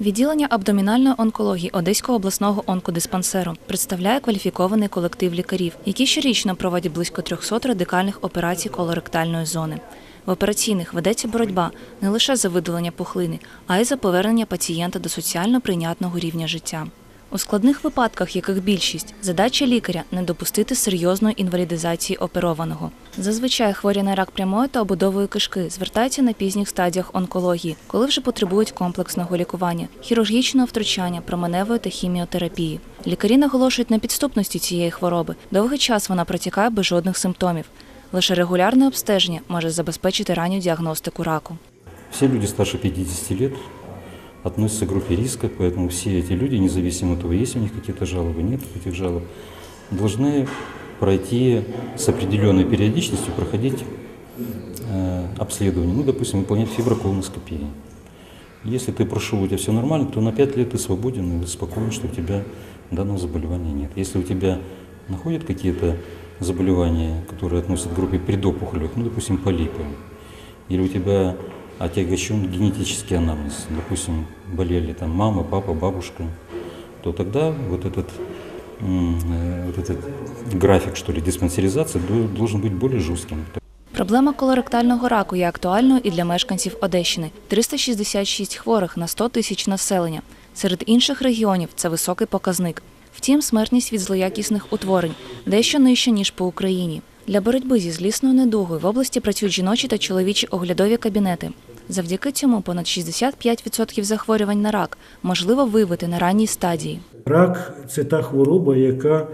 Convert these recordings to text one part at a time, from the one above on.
Відділення абдомінальної онкології Одеського обласного онкодиспансеру представляє кваліфікований колектив лікарів, які щорічно проводять близько 300 радикальних операцій колоректальної зони. В операційних ведеться боротьба не лише за видалення пухлини, а й за повернення пацієнта до соціально прийнятного рівня життя. У складних випадках, яких більшість, задача лікаря не допустити серйозної інвалідизації оперованого. Зазвичай хворі на рак прямої та обудової кишки звертаються на пізніх стадіях онкології, коли вже потребують комплексного лікування, хірургічного втручання, променевої та хіміотерапії. Лікарі наголошують на підступності цієї хвороби. Довгий час вона протікає без жодних симптомів. Лише регулярне обстеження може забезпечити ранню діагностику раку. Все люди старше 50 лет относятся к группе риска, поэтому все эти люди, независимо от того, есть у них какие-то жалобы, нет этих жалоб, должны пройти с определенной периодичностью, проходить э, обследование, ну, допустим, выполнять фиброколоноскопии. Если ты прошел, у тебя все нормально, то на 5 лет ты свободен и спокоен, что у тебя данного заболевания нет. Если у тебя находят какие-то заболевания, которые относят к группе предопухолевых, ну, допустим, полипы, или у тебя отягощен генетический анамнез, допустим, болели там мама, папа, бабушка, то тогда вот этот, вот этот график, что ли, диспансеризации должен быть более жестким. Проблема колоректального раку є актуальною і для мешканців Одещини. 366 хворих на 100 тисяч населення. Серед інших регіонів це високий показник. Втім, смертність від злоякісних утворень дещо нижча, ніж по Україні. Для боротьби зі злісною недугою в області працюють жіночі та чоловічі оглядові кабінети. Завдяки цьому понад 65% захворювань на рак можливо виявити на ранній стадії. Рак це та хвороба, яка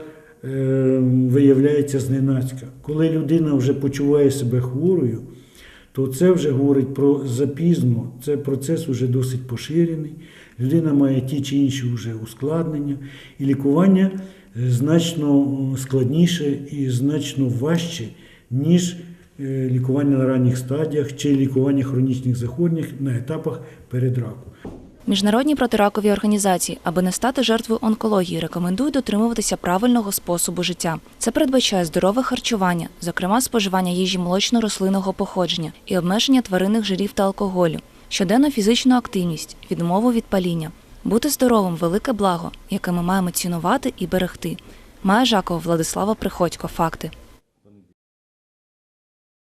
е, виявляється зненацька. Коли людина вже почуває себе хворою, то це вже говорить про запізно. Це процес вже досить поширений. Людина має ті чи інші вже ускладнення, і лікування е, значно е, складніше і значно важче, ніж лікування на ранніх стадіях чи лікування хронічних захворювань на етапах перед раком. Міжнародні протиракові організації, аби не стати жертвою онкології, рекомендують дотримуватися правильного способу життя. Це передбачає здорове харчування, зокрема споживання їжі молочно-рослинного походження і обмеження тваринних жирів та алкоголю, щоденну фізичну активність, відмову від паління. Бути здоровим велике благо, яке ми маємо цінувати і берегти. Має Жакова Владислава Приходько. Факти.